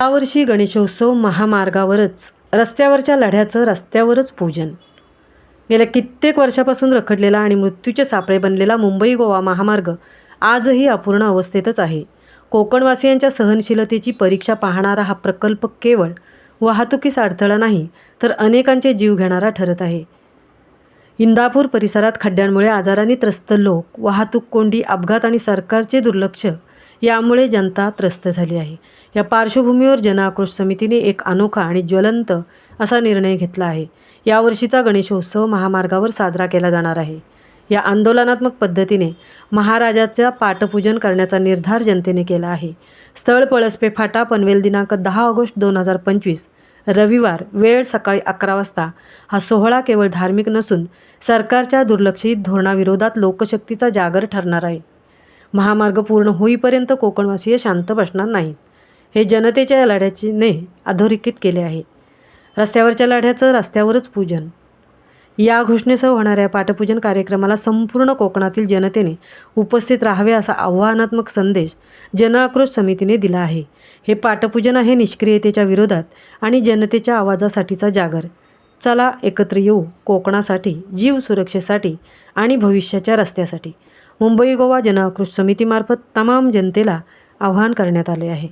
यावर्षी गणेशोत्सव महामार्गावरच रस्त्यावरच्या लढ्याचं रस्त्यावरच पूजन. गेल्या कित्येक वर्षापासून रखडलेला आणि मृत्यूचे सापळे बनलेला मुंबई गोवा महामार्ग आजही अपूर्ण अवस्थेतच आहे. कोकणवासियांच्या सहनशीलतेची परीक्षा पाहणारा हा प्रकल्प केवळ वाहतुकीस अडथळा नाही तर अनेकांचे जीव घेणारा ठरत आहे. इंदापूर परिसरात खड्ड्यांमुळे आजाराने त्रस्त लोक वाहतूक कोंडी अपघात आणि सरकारचे दुर्लक्ष यामुळे जनता त्रस्त झाली आहे. या पार्श्वभूमीवर जनआक्रोश समितीने एक अनोखा आणि ज्वलंत असा निर्णय घेतला आहे. यावर्षीचा गणेशोत्सव महामार्गावर साजरा केला जाणार आहे. या आंदोलनात्मक पद्धतीने महाराजाच्या पाठपूजन करण्याचा निर्धार जनतेने केला आहे. स्थळ पळसपे फाटा पनवेल दिनांक दहा ऑगस्ट दोन हजार पंचवीस रविवार वेळ सकाळी अकरा वाजता हा सोहळा केवळ धार्मिक नसून सरकारच्या दुर्लक्षित धोरणाविरोधात लोकशक्तीचा जागर ठरणार आहे. महामार्ग पूर्ण होईपर्यंत कोकणवासीय शांत बसणार नाहीत. हे जनतेच्या या लढ्याचीने अधोरेखित केले आहे. रस्त्यावरच्या लढ्याचं रस्त्यावरच पूजन. या घोषणेसह होणाऱ्या पाठपूजन कार्यक्रमाला संपूर्ण कोकणातील जनतेने उपस्थित राहावे असा आव्हानात्मक संदेश जनआक्रोश समितीने दिला आहे. हे पाठपूजन आहे निष्क्रियतेच्या विरोधात आणि जनतेच्या आवाजासाठीचा जागर. चला एकत्र येऊ कोकणासाठी जीव सुरक्षेसाठी आणि भविष्याच्या रस्त्यासाठी. मुंबई गोवा जनआक्रोश समितीमार्फत तमाम जनतेला आवाहन करण्यात आले आहे.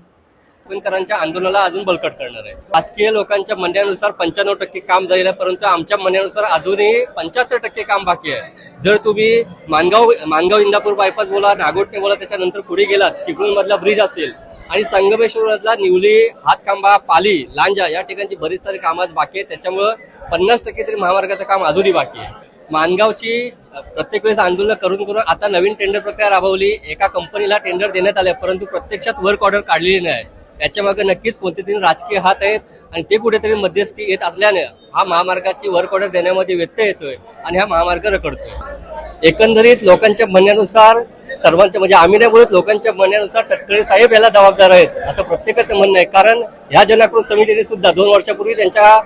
कोकणकरांच्या आंदोलनाला अजून बळकट करणार आहे. राजकीय लोकांच्या म्हणण्यानुसार पंच्याण्णव टक्के काम झालेलं आहे परंतु आमच्या म्हणण्यानुसार अजूनही पंच्याहत्तर टक्के काम बाकी आहे. जर तुम्ही मानगाव मानगाव इंदापूर बायपास बोला नागोटने बोला त्याच्यानंतर पुढे गेलात चिपळूणमधला ब्रिज असेल आणि संगमेश्वरमधला निवली हातकांबा पाली लांजा या ठिकाणची बरीच सारी कामं आज बाकी आहेत. त्याच्यामुळं पन्नास टक्के तरी महामार्गाचं काम अजूनही बाकी आहे. मानगावची प्रत्येक वेळेस आंदोलन करून करून आता नवीन टेंडर प्रक्रिया राबवली. एका कंपनीला टेंडर देण्यात आले परंतु प्रत्यक्षात वर्क ऑर्डर काढलेली नाही. याच्यामागे नक्कीच कोणते तरी राजकीय हात आहेत आणि ते कुठेतरी मध्यस्थी येत असल्याने हा महामार्गाची वर्क ऑर्डर देण्यामध्ये व्यत्यय येतोय आणि हा महामार्ग रखडतोय. एकंदरीत लोकांच्या म्हणण्यानुसार सर्वांच्या म्हणजे आम्ही नाही बोलत लोकांच्या म्हणण्यानुसार तटकरे साहेब याला जबाबदार आहेत असं प्रत्येकाचं म्हणणं आहे. कारण ह्या जनाकृत समितीने सुद्धा दोन वर्षापूर्वी त्यांच्या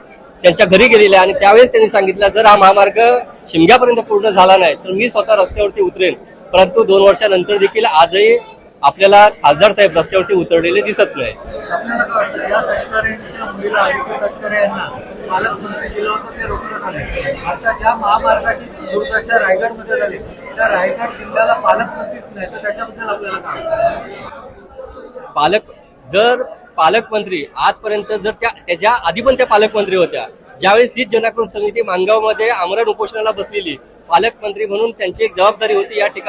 त्यांच्या घरी गेलेल्या आणि त्यावेळेस त्यांनी सांगितलं जर हा महामार्ग शिमग्यापर्यंत पूर्ण झाला नाही तर मी स्वतः रस्त्यावरती उतरेन. परंतु दोन वर्षानंतर देखील आजही आपल्याला खासदार साहेब रस्त्यावरती उतरलेले दिसत नाही? पालक जर पालकमंत्री आजपर्यंत जर त्या त्याच्या आधी पण त्या पालकमंत्री होत्या ज्यावेळेस ही जनाक्रोश समिती मानगावमध्ये आमरण उपोषणाला बसलेली पालकमंत्री म्हणून त्यांची एक जबाबदारी होती या ठिकाणी